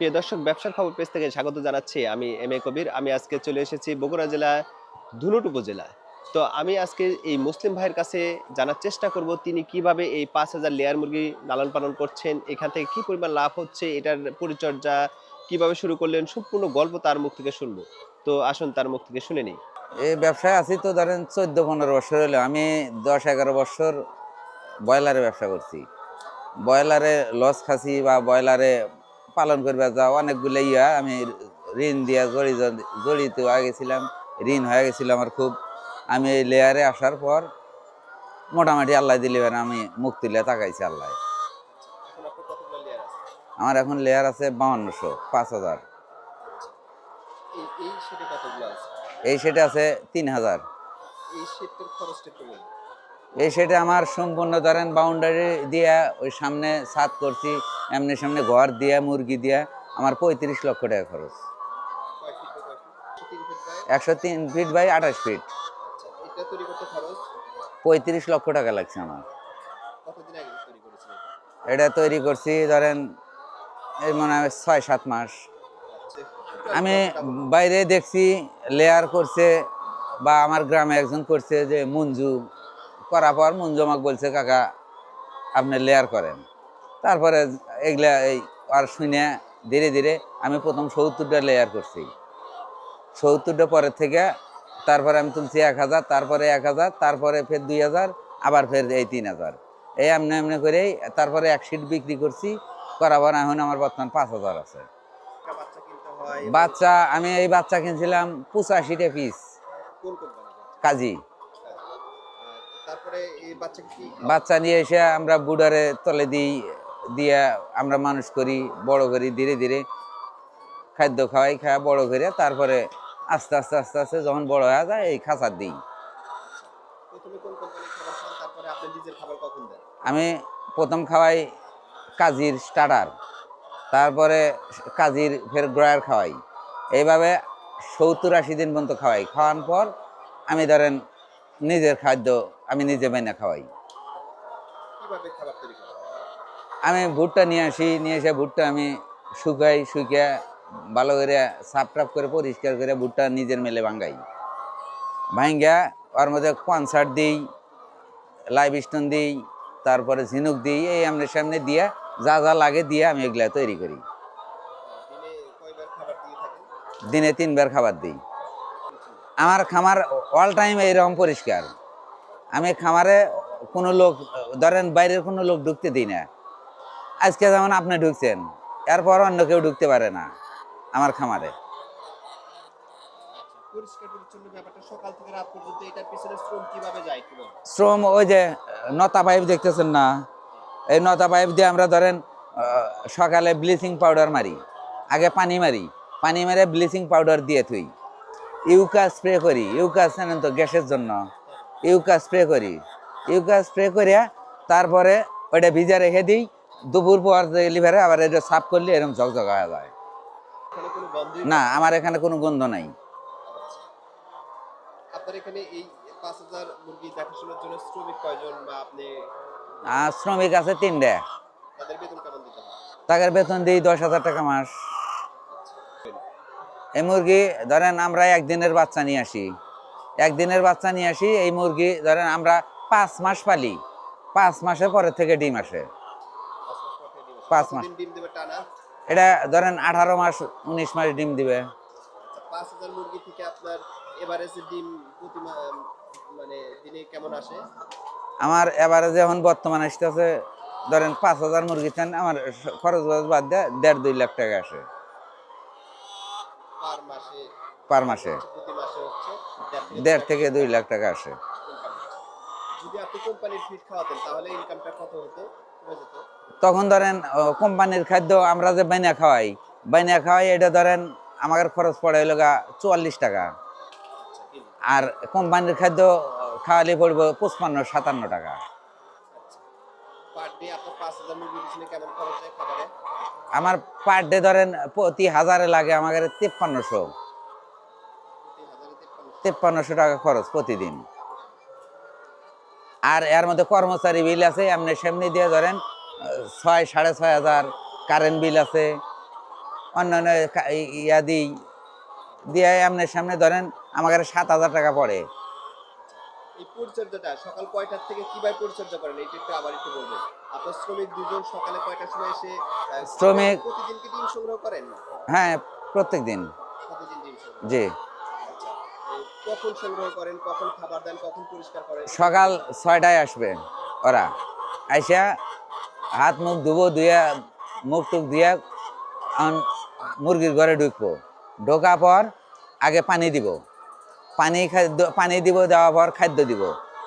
প্রিয় দর্শক, ব্যবসার খবর পেজ থেকে স্বাগত জানাচ্ছি আমি এম এ কবির। আমি আজকে চলে এসেছি বগুড়া জেলা, ধুনট উপজেলা তো আমি আজকে এই মুসলিম ভাইয়ের কাছে জানার চেষ্টা করব, তিনি কীভাবে এই পাঁচ হাজার লেয়ার মুরগি লালন পালন করছেন, এখান থেকে কি পরিমাণ লাভ হচ্ছে, এটার পরিচর্যা কীভাবে শুরু করলেন, সম্পূর্ণ গল্প তার মুখ থেকে শুনব। তো আসুন তার মুখ থেকে শুনে নিই। এই ব্যবসায় আছি তো ধরেন চোদ্দ পনেরো বছর হলো, আমি দশ এগারো বছর ব্রয়লারে ব্যবসা করছি। ব্রয়লারে লস খাসি বা ব্রয়লারে পালন করবে যা অনেকগুলো ইয়া আমি ঋণ দিয়া জড়িত জড়িত হয়ে গেছিলাম ঋণ হয়ে গেছিল আমার খুব। আমি এই লেয়ারে আসার পর মোটামুটি আল্লাহ দিলে আমি মুখ তুলে তাকাইছি আল্লাহ আমার এখন লেয়ার আছে বাউন্নশো পাঁচ হাজার। এই সেটে আছে? তিন হাজার। এই সেটে আমার সম্পূর্ণ ধরেন বাউন্ডারি দিয়া ওই সামনে ছাদ করছি, এমনি সামনে ঘর দিয়া, মুরগি দিয়া, আমার পঁয়ত্রিশ লক্ষ টাকা খরচ। একশো তিন ফিট বাই আঠাশ ফিট পঁয়ত্রিশ লক্ষ টাকা লাগছে আমার। এটা তৈরি করছি ধরেন, এই মনে হয় ছয় সাত মাস। আমি বাইরে দেখছি লেয়ার করছে, বা আমার গ্রামে একজন করছে যে, মঞ্জু করার পর মঞ্জু আমাকে বলছে কাকা আপনি লেয়ার করেন। তারপরে এগুলা এই আর শুনে ধীরে ধীরে আমি প্রথম সত্তরটা লেয়ার করছি। সত্তরটা পরের থেকে তারপরে আমি তুলছি এক হাজার তারপরে এক হাজার তারপরে ফের দুই হাজার আবার ফের এই তিন হাজার। এই এমনি এমনি করেই তারপরে এক সিট বিক্রি করছি করার পর এখন আমার বর্তমান পাঁচ হাজার আছে। বাচ্চা আমি এই বাচ্চা কিনছিলাম পঁচাশিটা পিস কাজী। বাচ্চা নিয়ে এসে আমরা বুডারে তলে দিই দিয়ে আমরা মানুষ করি বড় করি ধীরে ধীরে খাদ্য খাওয়াই খাওয়া বড় করে তারপরে আস্তে আস্তে আস্তে আস্তে যখন বড় হয়ে যায় এই খাঁচার দিই। আমি প্রথম খাওয়াই কাজির স্টার্টার তারপরে কাজির ফের গ্রয়ার খাওয়াই। এইভাবে সত্তর আশি দিন পর্যন্ত খাওয়াই। খাওয়ার পর আমি ধরেন নিজের খাদ্য আমি নিজে বাইনা খাওয়াই। আমি ভুট্টা নিয়ে আসি নিয়ে এসে ভুট্টা আমি শুকাই শুকিয়ে ভালো করে সাফ টাপ করে পরিষ্কার করে ভুট্টা নিজের মেলে ভাঙ্গাই। ভাঙ্গা ওর মধ্যে কনসার্ট দিই লাইভ স্টোন দিই তারপরে ঝিনুক দিই এই আমনে সামনে দিয়ে যা যা লাগে দিয়ে আমি এগুলা তৈরি করি। দিনে তিনবার খাবার দিই। আমার খামার অল টাইম এইরকম পরিষ্কার। আমি খামারে কোনো লোক ধরেন বাইরের কোনো লোক ঢুকতে দিই না। আজকে যেমন আপনি ঢুকছেন এরপর অন্য কেউ ঢুকতে পারে না আমার খামারে। যায় শ্রম ওই যে নতা পাইপ দেখতেছেন না? এই নতা পাইপ দিয়ে আমরা ধরেন সকালে ব্লিচিং পাউডার মারি আগে পানি মারি পানি মেরে ব্লিচিং পাউডার দিয়ে থুই। ইউকা স্প্রে করি ইউকা জানেন তো গ্যাসের জন্য। ইউকা স্প্রে করি ইউকা স্প্রে করিয়া তারপরে ওইটা ভিজা রেখে দিই দুপুর পর লিভারে আবার এটা সাফ করলে এরকম ঝকঝক হয়ে যায়। না আমার এখানে কোনো গন্ধ নাই। শ্রমিক আছে তিনটে। তাদের বেতন দিই দশ হাজার টাকা মাস। এই মুরগি ধরেন আমরা একদিনের বাচ্চা নিয়ে আসি। একদিনের বাচ্চা নিয়ে আসি এই মুরগি ধরেন আমরা পাঁচ মাস পালি। পাঁচ মাসের পরের থেকে ডিম আসে। পাঁচ মাস। ডিম এটা ধরেন আঠারো মাস উনিশ মাস ডিম দিবে। আচ্ছা, পাঁচ হাজার মুরগি থেকে আপনার এভারেজে ডিম প্রতি মানে দিনে কেমন আসে? আমার এবারে যখন বর্তমান আসতেছে ধরেন পাঁচ হাজার মুরগি চান আমার খরচ বাদ দিয়ে দেড় দুই লাখ টাকা আসে। পার মাসে। দেড় থেকে দুই লাখ টাকা আসে। তখন ধরেন কোম্পানির খাদ্য আমরা যে বাইনা খাওয়াই বাইনা খাওয়াই এটা ধরেন আমাদের খরচ পড়ে হলো গা চুয়াল্লিশ টাকা। আর কোম্পানির খাদ্য খাওয়ালে পড়ব পঁচপান্ন সাতান্ন টাকা। আমার পার ডে ধরেন প্রতি হাজারে লাগে আমাদের তেপ্পান্নশো। তেপ্পান্নশো টাকা খরচ প্রতিদিন। আর এর মধ্যে কর্মচারী বিল আছে এমনি সেমনি দিয়ে ধরেন ছয় সাড়ে ছয় হাজার কারেন্ট বিল আছে অন্যান্য ই- ইয়া দিই দিয়ে আপনার সামনে ধরেন আমাকে সাত হাজার টাকা পড়ে। এই পরিচর্যাটা সকাল কয়টার থেকে কীভাবে পরিচর্যা করেন? এইটা একটু আবার একটু বলবেন। আপনার শ্রমিক দুজন সকালে কয়টার সময় এসে শ্রমিক- প্রতিদিন কি ডিম সংগ্রহ করেন? হ্যাঁ প্রত্যেক দিন। জি। কখন সংগ্রহ করেন, কখন খাবার দেন, কখন পরিষ্কার করেন? সকাল ছয়টায় আসবে ওরা। আইসা হাত মুখ ধুবো ধুয়ে মুখ টুক দিয়ে মুরগির ঘরে ঢুকবো। ঢোকা পর আগে পানি দিব। পানি খাদ্য, পানি দিব, দেওয়ার পর খাদ্য দিব।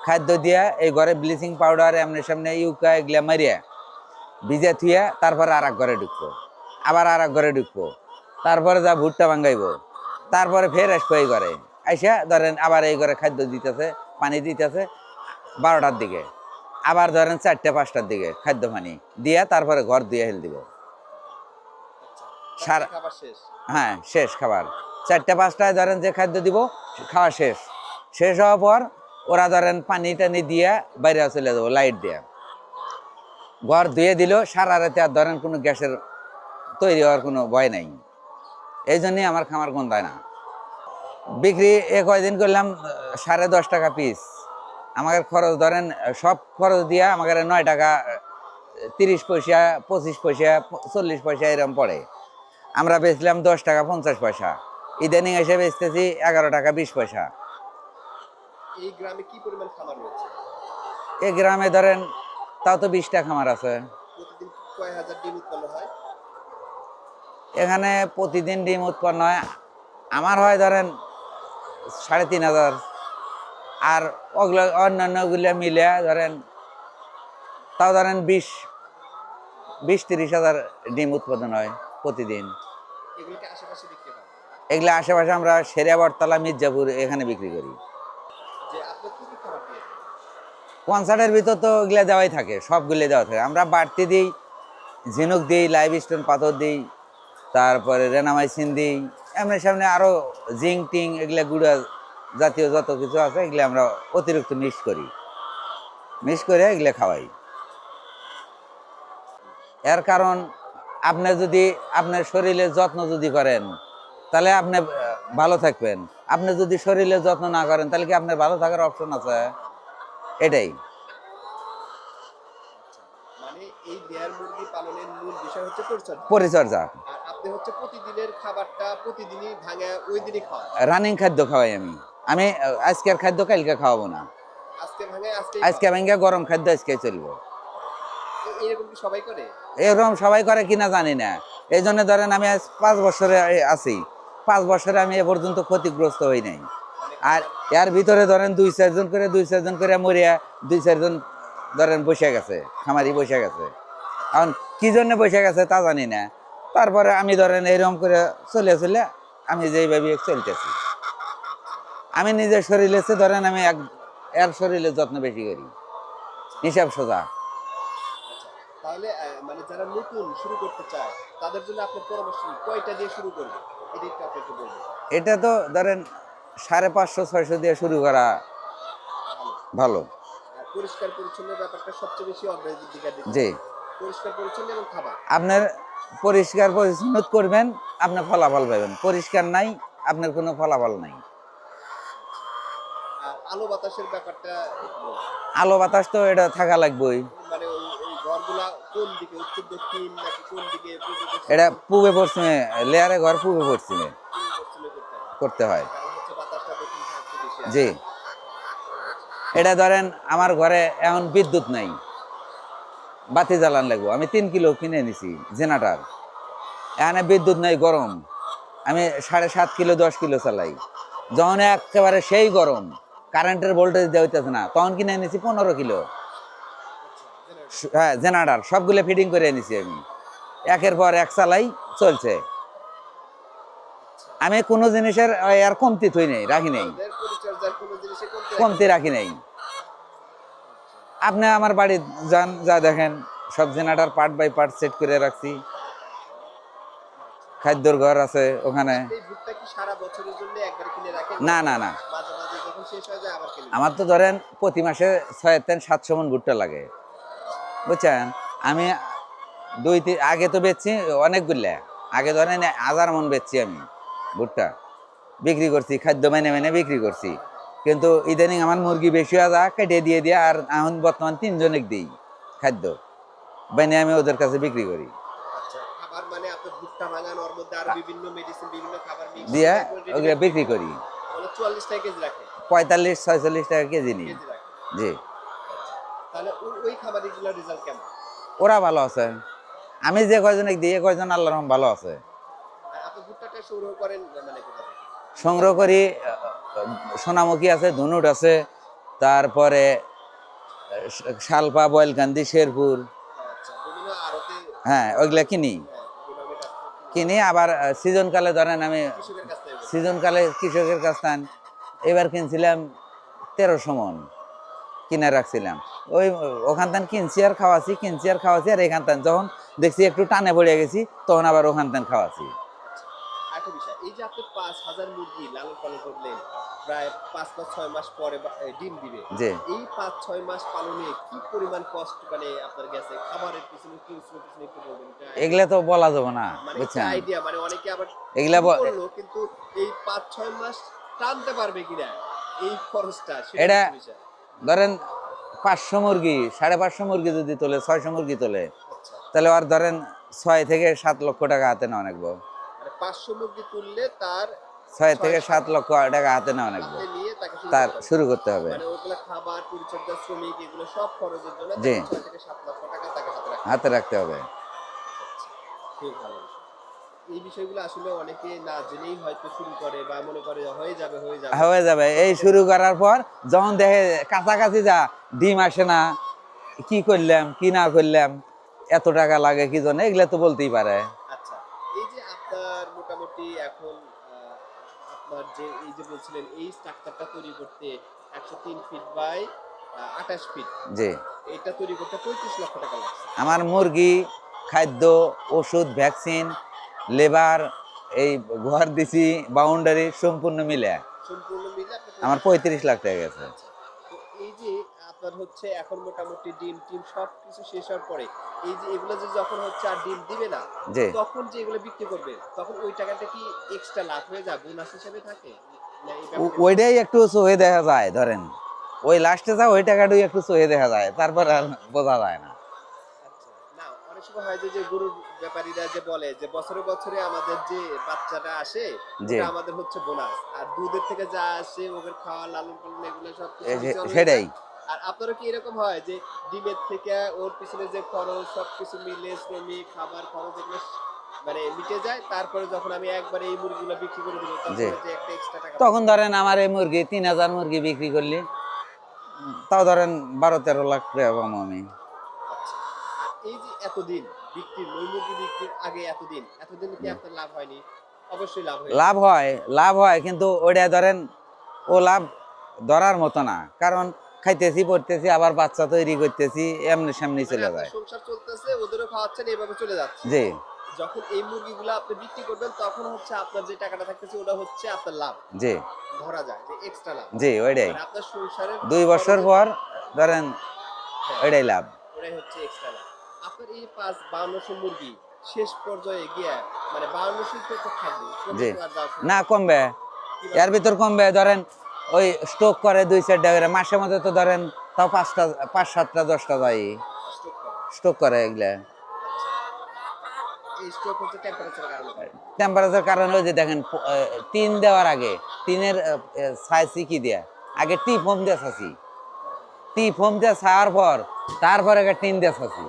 খাদ্য দিয়ে এই ঘরে ব্লিচিং পাউডার, এমনি সামনে ইউকা, এগুলা মারিয়া ভিজে থুয়ে তারপরে আর এক ঘরে ঢুকবো। আবার আর এক ঘরে ঢুকবো। তারপরে যা ভুট্টা ভাঙ্গাইবো তারপরে ফের আসব এই ঘরে। আইসা ধরেন আবার এই ঘরে খাদ্য দিতেছে পানি দিতেছে বারোটার দিকে। আবার ধরেন চারটে পাঁচটার দিকে খাদ্য পানি দিয়ে তারপরে ঘর দিয়ে হেল দিব। সারা হ্যাঁ শেষ খাবার। চারটে পাঁচটায় ধরেন যে খাদ্য দিব খাওয়া শেষ। শেষ হওয়ার পর ওরা ধরেন পানি টানি দিয়ে বাইরে চলে যাব লাইট দিয়ে। ঘর ধুয়ে দিল সারা রাতে আর ধরেন কোনো গ্যাসের তৈরি হওয়ার কোনো ভয় নাই। এই জন্যই আমার খামার গন্ধায় না। বিক্রি এ কয়দিন করলাম সাড়ে দশ টাকা পিস আমাদের খরচ ধরেন সব খরচ দিয়ে আমাদের নয় টাকা তিরিশ পয়সা পঁচিশ পয়সা চল্লিশ পয়সা এরকম পড়ে। আমরা বেচলাম দশ টাকা পঞ্চাশ পয়সা। ইদানিং এসে বেচতেছি এগারো টাকা বিশ পয়সা। এই গ্রামে কি পরিমাণ খাবার রয়েছে? এই গ্রামে ধরেন তাও তো বিশটা খামার আছে। এখানে প্রতিদিন ডিম উৎপন্ন হয়। আমার হয় ধরেন সাড়ে তিন হাজার। আর ওগুলো অন্যান্যগুলো মিলে ধরেন, তাও ধরেন বিশ বিশ তিরিশ হাজার ডিম উৎপাদন হয় প্রতিদিন। এগুলো আশেপাশে আমরা সেরিয়া বটতলা মির্জাপুর এখানে বিক্রি করি। কনসার্টের ভিতর তো ওগুলো দেওয়াই থাকে সবগুলো দেওয়া থাকে। আমরা বাড়তি দিই, ঝিনুক দিই, লাইভ স্টোন পাথর দিই, তারপরে রেনামাইসিন দিই এমনি সামনে আরও জিং টিং এগুলো গুঁড়া জাতীয় যত কিছু আছে এগুলো আমরা অতিরিক্ত মিক্স করি। মিক্স করে এগুলো খাওয়াই। এর কারণ আপনি যদি আপনার শরীরের যত্ন যদি করেন তাহলে আপনি ভালো থাকবেন। আপনি যদি শরীরের যত্ন না করেন তাহলে কি আপনার ভালো থাকার অপশন আছে? এটাই। মানে পরিচর্যা। আর আপনি হচ্ছে প্রতিদিনের খাবারটা প্রতিদিনই ভাঙে ওই দিনই খাওয়ান রানিং খাদ্য খাওয়াই আমি। আমি আজকের খাদ্য কালকে খাওয়াবো না। আজকে ভাঙে আজকে আজকে ভেঙে গরম খাদ্য আজকে চলবো। এরকম কি সবাই করে? এরকম সবাই করে কিনা জানি না। এই জন্য ধরেন আমি আজ পাঁচ বছরে আছি। পাঁচ বছরে আমি এ পর্যন্ত ক্ষতিগ্রস্ত হই নাই। আর এর ভিতরে ধরেন দুই চারজন করে দুই চারজন করে মরিয়া দুই চারজন ধরেন বসে গেছে খামারি বসে গেছে। এখন কি জন্য বসে গেছে তা জানি না। তারপরে আমি ধরেন এইরকম করে চলে চলে আমি যেইভাবে চলতেছি। আমি নিজের শরীরে চেয়ে ধরেন আমি এক এর শরীরের যত্ন বেশি করি। হিসাব সোজা। তাহলে মানে যারা নতুন শুরু করতে চায় তাদের জন্য আপনার পরামর্শ? কয়টা দিয়ে শুরু করবে? এটা আপনি তো ধরেন সাড়ে পাঁচশো ছয়শো দিয়ে শুরু করা ভালো। পরিষ্কার পরিচ্ছন্ন ব্যাপারটা সবচেয়ে বেশি অগ্রাধিকার জি। পরিষ্কার পরিচ্ছন্ন এবং খাবার। আপনার পরিষ্কার পরিচ্ছন্ন করবেন আপনার ফলাফল পাবেন। পরিষ্কার নাই আপনার কোনো ফলাফল নাই। আলো বাতাসের ব্যাপারটা আলো বাতাস তো এটা থাকা লাগবেই। মানে? এটা পূবে পশ্চিমে লেয়ারে ঘর পূবে পশ্চিমে করতে হয়। জি। এটা ধরেন আমার ঘরে এখন বিদ্যুৎ নাই। বাতি জ্বালান লাগবো। আমি তিন কিলো কিনে নিছি জেনারেটার এখানে বিদ্যুৎ নাই গরম। আমি সাড়ে সাত কিলো দশ কিলো চালাই। যখন একেবারে সেই গরম কারেন্টের ভোল্টেজ দেওয়া হইতেছে না তখন কিনে নিছি পনেরো কিলো। হ্যাঁ জেনারেটার সবগুলো ফিটিং করে এনেছি আমি। একের পর এক চালাই চলছে। আমি কোনো জিনিসের আর কমতি থই নেই রাখি নেই। কমতি রাখি নাই। আপনি আমার বাড়ি যান যা দেখেন সব generator part by part set করে রাখছি। খাদ্যর ঘর আছে ওখানে। না না না। আমার তো ধরেন প্রতি মাসে ছয় তেন সাতশো মন ভুট্টা লাগে। বুঝছেন? আমি দুই তিন আগে তো বেচছি অনেকগুলা। আগে ধরেন হাজার মন বেচছি আমি ভুট্টা। বিক্রি করছি খাদ্য মেনে মেনে বিক্রি করছি। কিন্তু ইদানিং আমার মুরগি বেশি হয়ে যা কেটে দিয়ে দিয়ে আর এখন বর্তমান তিনজনের দিই খাদ্য। বেনে আমি ওদের কাছে বিক্রি করি। আচ্ছা মানে দিয়ে ওগুলো বিক্রি করি। পঁয়তাল্লিশ ছয়চল্লিশ টাকা কেজি নিই। জি। ওরা ভালো আছে। আমি যে কয়জনে দিই কয়জন আল্লাহ রহম ভালো আছে। সংগ্রহ করেন মানে সংগ্রহ করি সোনামুখী আছে, ধনুট আছে, তারপরে শালপা, বয়েলকান্দি, শেরপুর। হ্যাঁ ওইগুলা কিনি। কিনি, আবার সিজনকালে ধরেন আমি কৃষকের কাছ থেকে সিজন কালে কৃষকের কাছ থান এবার কিনছিলাম তেরোশো মন কিনে রাখছিলাম। ওই, ওখান থেকে কিনছি আর খাওয়াছি, কিনছি আর খাওয়াছি আর এখান যখন দেখছি একটু টানে পড়ে গেছি, তখন আবার ওখান থেকে খাওয়াছি। আরেকটা বিষয় এই যে আপনি পাঁচ হাজার মুরগি লালন পালন করলেন প্রায় পাঁচ পাঁচ ছয় মাস পরে ডিম দিবে এই পাঁচ ছয় মাস পালনে কি পরিমাণ কষ্ট মানে আপনার গেছে? খাবারের পিছনে কি পিছনে একটু বলবেন? এগুলা তো বলা যাবে না মানে বুঝছেন? আইডিয়া মানে অনেকে আবার এগুলা ব- করল, কিন্তু এই পাঁচ ছয় মাস টানতে পারবে কিনা? এই খরচটা এটা-। ধরেন পাঁচশো মুরগি সাড়ে পাঁচশো মুরগি যদি তোলে ছয়শো মুরগি তোলে আচ্ছা। তাহলে আর ধরেন ছয় থেকে সাত লক্ষ টাকা হাতে নেওয়া লাগবো। মানে পাঁচশো মুরগি তুললে তার ছয় থেকে সাত লক্ষ টাকা হাতে নেওয়া লাগবো। তার শুরু করতে হবে। মানে খাবার পরিচর্যা শ্রমিক এগুলো সব খরচের জন্য জি। থেকে সাত লক্ষ টাকা তাকে হাতে রাখতে হবে। হাতে রাখতে হবে। খুব ভালো এই বিষয়গুলো আসলে অনেকে না জেনেই হয়তো শুরু করে বা মনে করে হয়ে যাবে হয়ে যাবে। হয়ে যাবে। এই শুরু করার পর যখন দেখে কাছাকাছি যা ডিম আসে না কি করলাম কি না করলাম এত টাকা লাগে কি জন্য? এগুলা তো বলতেই পারে আচ্ছা এই যে আপনার মোটামুটি এখন আপনার যে এই যে বলছিলেন এই স্ট্রাকচারটা তৈরি করতে একশো তিন ফিট বাই আঠাশ ফিট জি। এটা তৈরি করতে পঁয়ত্রিশ লক্ষ টাকা লাগছে। আমার মুরগি খাদ্য ওষুধ ভ্যাকসিন লেবার এই ঘর দিছি বাউন্ডারি সম্পূর্ণ মিলে। সম্পূর্ণ মিলে আমার পঁয়ত্রিশ লাখ টাকা গেছে। আচ্ছা। আপনার হচ্ছে এখন মোটামুটি ডিম টিম সব কিছু শেষ হওয়ার পরে এই যে এগুলো যে যখন হচ্ছে আর ডিম দিবে না তখন যে এগুলো বিক্রি করবে তখন ওই টাকাটা কি এক্সট্রা লাভ হয়ে যায় বোনাস হিসেবে থাকে? ওইটাই একটু সহে দেখা যায় ধরেন। ওই লাস্টে যা ওই টাকাটাই একটু সহে দেখা যায় তারপর আর বোঝা যায় না। আচ্ছা, না অনেক সময় হয় যে যে গরুর ব্যাপারীরা যে বলে যে বছরে বছরে আমাদের যে বাচ্চাটা আসে জি। ওটা আমাদের হচ্ছে বোনাস আর দুধের থেকে যা আসে ওদের খাওয়া লালন পালন এগুলো সব কিছু এ- নিচে সেটাই। আর আপনারও কি এরকম হয় যে ডিমের থেকে ওর পিছনে যে খরচ সব কিছু মিলে শ্রমিক খাবার খরচ এগুলো মানে মিটে যায় তারপরে যখন আমি একবার এই মুরগিগুলো বিক্রি করে দিল তখন যে একটা এক্সট্রা টাকা তখন ধরেন আমার এই মুরগি তিন হাজার মুরগি বিক্রি করলি তাও ধরেন বারো তেরো লাখ টাকা পাবো আমি। আচ্ছা। এই যে এতদিন বিক্রির মুরগি বিক্রির আগে এতদিন এতদিন কি আপনার লাভ হয়নি? অবশ্যই লাভ হয়েছে লাভ হয় লাভ হয় কিন্তু ওটা ধরেন ও লাভ ধরার মতো না কারণ খাইতেছি পড়তেছি আবার বাচ্চা তৈরি করতেছি এমনি সামনে মানে চলে যায়। সংসার চলতেছে ওদেরও খাওয়াচ্ছেন এইভাবে চলে যাচ্ছে। জি। যখন এই মুরগিগুলো আপনি বিক্রি করবেন তখন হচ্ছে আপনার যে টাকাটা থাকতেছে ওটা হচ্ছে আপনার লাভ। জি। ধরা যায় যে এক্সট্রা লাভ। জি ওইটাই। মানে আপনার সংসারের দুই বছর পর ধরেন হ্যাঁ, ওইটাই লাভ। ওটাই হচ্ছে এক্সট্রা লাভ। আপনার এই পাঁচ বাউন্নশো মুরগি শেষ পর্যায়ে গিয়ে মানে বাউন্নশো তো থাকবে না কমবে? এর ভিতর কমবে ধরেন ওই স্টক করে দুই চারটা করে। মাসের মধ্যে তো ধরেন তাও পাঁচটা পাঁচ সাতটা দশটা যায়। স্টক করে। এগুলা। টেম্পারেচার কারণে। ওই যে দেখেন টিন দেওয়ার আগে টিনের ছাইছি কি দেয়া? আগে টি ফোম দিয়ে ছাছি টি ফোম দিয়ে ছাওয়ার পর তারপর আগে টিন দিয়ে ছাছি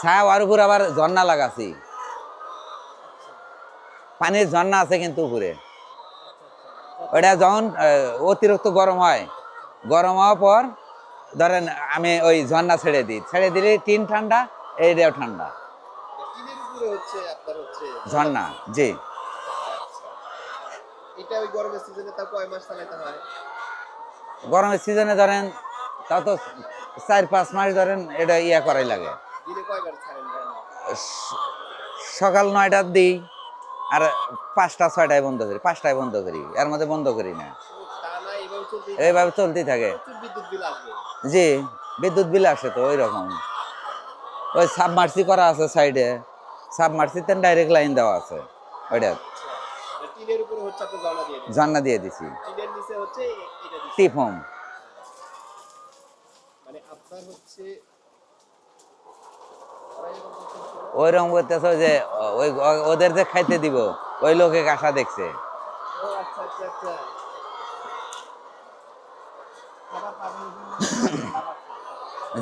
ছায়ার উপর আবার ঝর্ণা লাগাছি। পানির ঝর্ণা আছে কিন্তু উপরে। ওটা যখন অতিরিক্ত গরম হয় গরম হওয়ার পর ধরেন আমি ওই ঝর্ণা ছেড়ে দিই। ছেড়ে দিলে টিন ঠান্ডা এইটাও ঠান্ডা। ঝর্ণা জি। আচ্ছা। গরমের সিজনে তা ধরেন তাও তো চার পাঁচ মাস ধরেন এটা ইয়া করাই লাগে। সকাল নয়টার দিই আর পাঁচটা, ছয়টায় বন্ধ করি, পাঁচটায় বন্ধ করি, এর মধ্যে বন্ধ করি না। এইভাবে চলতে চলতেই থাকে। জি, বিদ্যুৎ বিল আসে তো ওই রকম ওই সাবমার্সি করা আছে সাইডে সাবমার্সিতে ডাইরেক্ট লাইন দেওয়া আছে, ওইটা। জমা দিয়ে দিছি। হোম মানে আপনার হচ্ছে ওই রকম করতেছে যে ওই ওদের যে খাইতে দিব ওই লোকে কাঁসা দেখছে। আচ্ছা আচ্ছা আচ্ছা।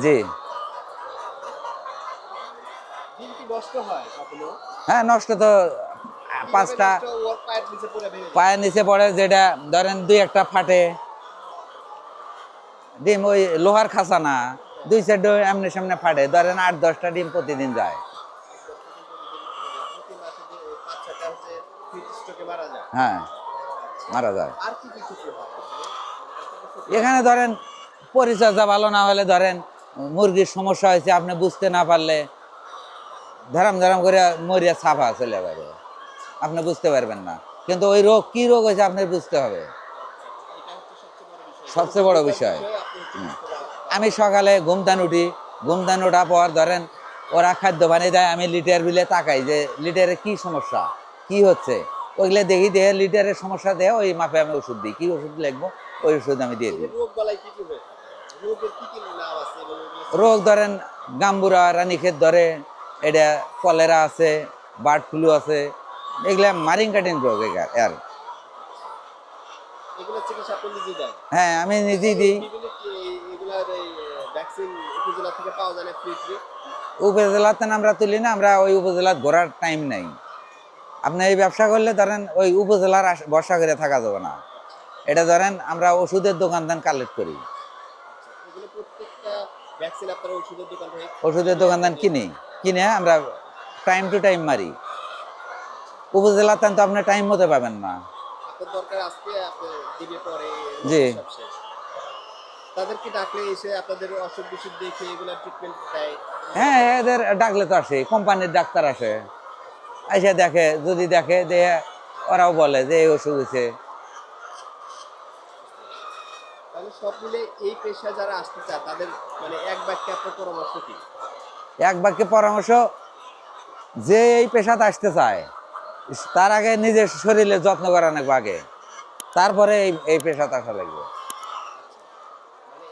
জি। হ্যাঁ নষ্ট তো পাঁচটা পায়ের নিচে পড়ে যেটা ধরেন দুই একটা ফাটে। ডিম ওই লোহার খাসা না দুই সাইড এমনি সামনে ফাটে। ধরেন আট দশটা ডিম প্রতিদিন যায় প্রতি মাসে যে পাঁচ ছয়টা হচ্ছে হিট স্ট্রোকে মারা যায় হ্যাঁ মারা যায়। এখানে ধরেন পরিচর্যা ভালো না হলে ধরেন মুরগির সমস্যা হয়েছে আপনি বুঝতে না পারলে ধরাম ধরাম করে মরিয়া ছাপা চলে যাবে। আপনি বুঝতে পারবেন না। কিন্তু ওই রোগ কি রোগ হয়েছে আপনি বুঝতে হবে। সবচেয়ে বড় বিষয়। আমি সকালে ঘুমদান উঠি ঘুমদান ওঠার পর ধরেন ওরা খাদ্য বানিয়ে দেয় আমি লিটার বিলে তাকাই যে লিটারে কি সমস্যা কি হচ্ছে? ওইগুলো দেখি দেখে লিটারের সমস্যা দেয় ওই মাপে আমি ওষুধ দিই। কি ওষুধ লিখব ওই ওষুধ আমি দিয়ে দিই। রোগ হয়ে? ধরেন গাম্বুরা রানীক্ষেত ধরে এটা কলেরা আছে বার্ড ফ্লু আছে এগুলা মারিং কাটিং রোগ দেন? হ্যাঁ আমি নিজেই দিই। উপজেলাতে আমরা তুলি না আমরা ওই উপজেলার ঘোরার টাইম নেই। আপনি এই ব্যবসা করলে ধরেন ওই উপজেলার ভরসা করে থাকা যাবে না। এটা ধরেন আমরা ওষুধের দোকান দান কালেক্ট করি। ওষুধের দোকান দান কিনি। কিনে আমরা টাইম টু টাইম মারি। উপজেলাতে তো আপনি টাইম মতো পাবেন না। জি। তাদেরকে হ্যাঁ এদের ডাকলে তো আসে, কোম্পানির ডাক্তার আসে। এসে দেখে যদি দেখে যে ওরাও বলে যে এই অসুখ হয়েছে। মানে এক বাক্যে পরামর্শ যে এই পেশাতে আসতে চায় তার আগে নিজের শরীরে যত্ন করা অনেক আগে। তারপরে এই এই পেশাতে আসা লাগবে।